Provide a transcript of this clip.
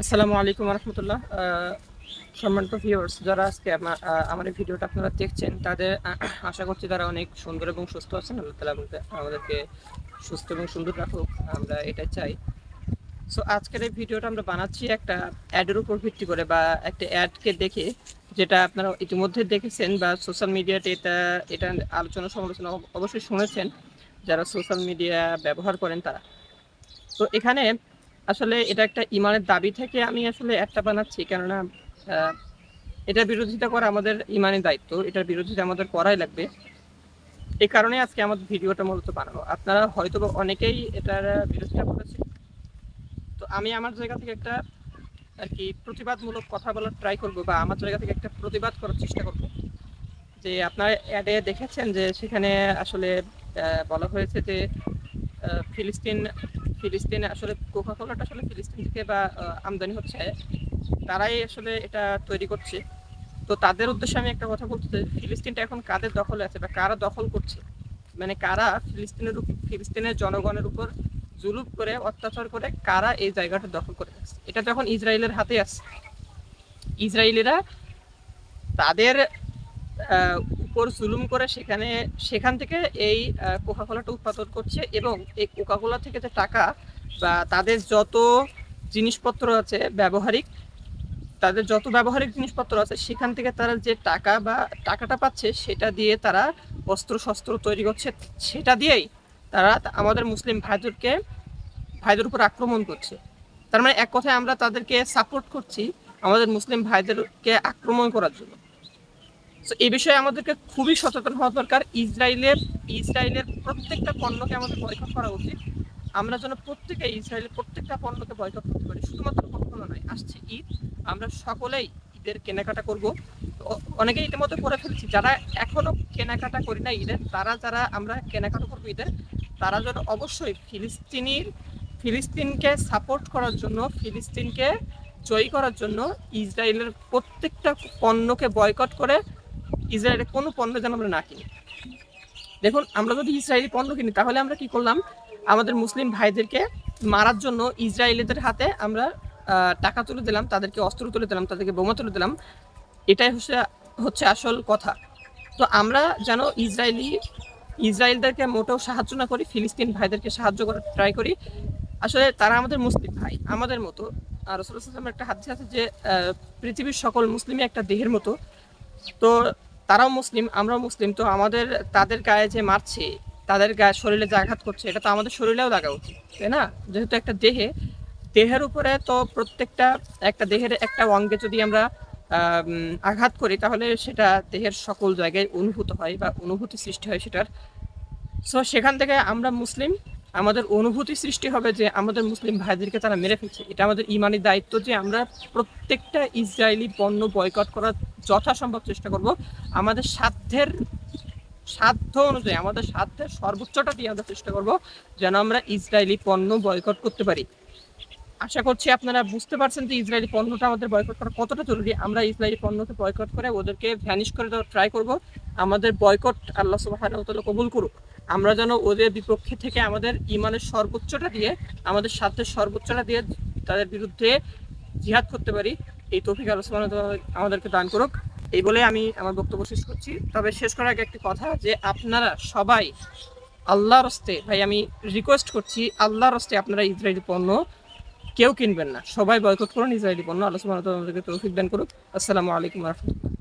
আসসালামু আলাইকুম রহমতুল্লাহ সম্মানিত ভিউয়ার্স যারা আজকে আমার এই ভিডিওটা আপনারা দেখছেন, তাদের আশা করছি তারা অনেক সুন্দর এবং সুস্থ আছেন। আল্লাহ তালা আমাদের- আমাদেরকে সুস্থ এবং সুন্দর রাখুক, আমরা এটাই চাই। সো আজকের এই ভিডিওটা আমরা বানাচ্ছি একটা অ্যাডের উপর ভিত্তি করে বা একটা অ্যাডকে দেখে, যেটা আপনারা ইতিমধ্যে দেখেছেন বা সোশ্যাল মিডিয়াতে এটা এটা আলোচনা, সমালোচনা অবশ্যই শুনেছেন, যারা সোশ্যাল মিডিয়া ব্যবহার করেন তারা। তো এখানে আসলে এটা একটা ইমানের দাবি থেকে আমি আসলে একটা বানাচ্ছি। কেননা এটার বিরোধিতা করা আমাদের ইমানের দায়িত্ব, এটার বিরোধিতা আমাদের করাই লাগবে। এই কারণে আজকে আমাদের ভিডিওটা মূলত বানানো। আপনারা হয়তো অনেকেই এটার বিরোধিতা করেছেন। তো আমি আমার জায়গা থেকে একটা আর কি প্রতিবাদমূলক কথা বলার ট্রাই করব বা আমার জায়গা থেকে একটা প্রতিবাদ করার চেষ্টা করব। যে আপনারা অ্যাডে দেখেছেন যে সেখানে আসলে বলা হয়েছে যে ফিলিস্তিন ফিলিস্তিনে আসলে কোকা কোলাটা আসলে ফিলিস্তিন থেকে বা আমদানি হচ্ছে। তারাই আসলে এটা তৈরি করছে। তো তাদের উদ্দেশ্যে আমি একটা কথা বলতে চাই, ফিলিস্তিনটা এখন কাদের দখলে আছে বা কারা দখল করছে? মানে কারা ফিলিস্তিনের ফিলিস্তিনের জনগণের উপর জুলুপ করে, অত্যাচার করে, কারা এই জায়গাটা দখল করে আছে এটা তো এখন ইসরায়েলের হাতে আছে। ইসরায়েলিরা তাদের উপর জুলুম করে সেখানে, সেখান থেকে এই কোকা কোলাটা উৎপাদন করছে এবং এই কোকা কোলা থেকে যে টাকা বা তাদের যত জিনিসপত্র আছে ব্যবহারিক, তাদের যত ব্যবহারিক জিনিসপত্র আছে, সেখান থেকে তারা যে টাকা বা টাকাটা পাচ্ছে সেটা দিয়ে তারা অস্ত্র শস্ত্র তৈরি করছে। সেটা দিয়েই তারা আমাদের মুসলিম ভাইদেরকে, ভাইদের উপর আক্রমণ করছে। তার মানে এক কথায় আমরা তাদেরকে সাপোর্ট করছি আমাদের মুসলিম ভাইদেরকে আক্রমণ করার জন্য। তো এই বিষয়ে আমাদেরকে খুবই সচেতন হওয়া দরকার। ইসরায়েলের ইসরায়েলের প্রত্যেকটা পণ্যকে আমাদের বয়কট করা উচিত। আমরা যেন প্রত্যেকে, ইসরায়েলের প্রত্যেকটা পণ্যকে বয়কট করতে পারি। শুধুমাত্র কখনো নয়, আসছে ঈদ। আমরা সকলেই ঈদের কেনাকাটা করব। অ- অনেকেই ইতিমধ্যে করে ফেলছি। যারা এখনও কেনাকাটা করি না ঈদের, তারা যারা আমরা কেনাকাটা করব ঈদের, তারা যেন অবশ্যই ফিলিস্তিনির, ফিলিস্তিনকে সাপোর্ট করার জন্য, ফিলিস্তিনকে জয়ী করার জন্য ইসরায়েলের প্রত্যেকটা পণ্যকে বয়কট করে ইসরায়েলের কোনো পণ্য যেন আমরা না কিনি। দেখুন, আমরা যদি ইসরায়েলি পণ্য কিনি, তাহলে আমরা কি করলাম? আমাদের মুসলিম ভাইদেরকে মারার জন্য ইসরায়েলিদের হাতে আমরা টাকা তুলে দিলাম, তাদেরকে অস্ত্র তুলে দিলাম, তাদেরকে বোমা তুলে দিলাম। এটাই হচ্ছে হচ্ছে আসল কথা। তো আমরা যেন ইসরায়েলি, ইসরায়েলদেরকে মোটেও সাহায্য না করি, ফিলিস্তিন ভাইদেরকে সাহায্য করার ট্রাই করি। আসলে তারা আমাদের মুসলিম ভাই, আমাদের মতো। আর রসুলামের একটা হাদিস আছে যে পৃথিবীর সকল মুসলিমই একটা দেহের মতো। তো তারাও মুসলিম, আমরাও মুসলিম, তো আমাদের, তাদের গায়ে যে মারছে, তাদের গায়ে শরীরে যে আঘাত করছে, এটা তো আমাদের শরীরেও লাগা উচিত, তাই না? যেহেতু একটা দেহে, দেহের উপরে তো প্রত্যেকটা, একটা দেহের একটা অঙ্গে যদি আমরা আঘাত করি, তাহলে সেটা দেহের সকল জায়গায় অনুভূত হয় বা অনুভূতি সৃষ্টি হয় সেটার। সো সেখান থেকে আমরা মুসলিম, আমাদের অনুভূতি সৃষ্টি হবে যে আমাদের মুসলিম ভাইদেরকে তারা মেরে ফেলছে। এটা আমাদের ইমানি দায়িত্ব যে আমরা প্রত্যেকটা ইসরায়েলি পণ্য বয়কট করার যথাসম্ভব চেষ্টা করব। আমাদের সাধ্যের, সাধ্য অনুযায়ী, আমাদের সাধ্যের সর্বোচ্চটা দিয়ে আমরা চেষ্টা করব যেন আমরা ইসরায়েলি পণ্য বয়কট করতে পারি। আশা করছি আপনারা বুঝতে পারছেন যে ইসরায়েলি পণ্যটা আমাদের বয়কট করা কতটা জরুরি। আমরা ইসরায়েলি পণ্যকে বয়কট করে ওদেরকে ভ্যানিশ করে দেওয়ার ট্রাই করব। আমাদের বয়কট আল্লাহ সুবহানাহু ওয়া কবুল করুক। আমরা যেন ওদের বিপক্ষে থেকে আমাদের ইমানের সর্বোচ্চটা দিয়ে, আমাদের সাধ্যের সর্বোচ্চটা দিয়ে তাদের বিরুদ্ধে জিহাদ করতে পারি। এই তৌফিক তাআলা আমাদেরকে দান করুক। এই বলে আমি আমার বক্তব্য শেষ করছি। তবে শেষ করার আগে একটি কথা যে আপনারা সবাই আল্লাহর হস্তে, ভাই, আমি রিকোয়েস্ট করছি, আল্লাহর হস্তে আপনারা ইসরায়েলি পণ্য কেউ কিনবেন না। সবাই বয়কট করুন ইসরায়েলি পণ্য। আলোচনা আমাদেরকে তৌফিক দান করুক। আসসালামু আলাইকুম রাহমাতুল্লাহ।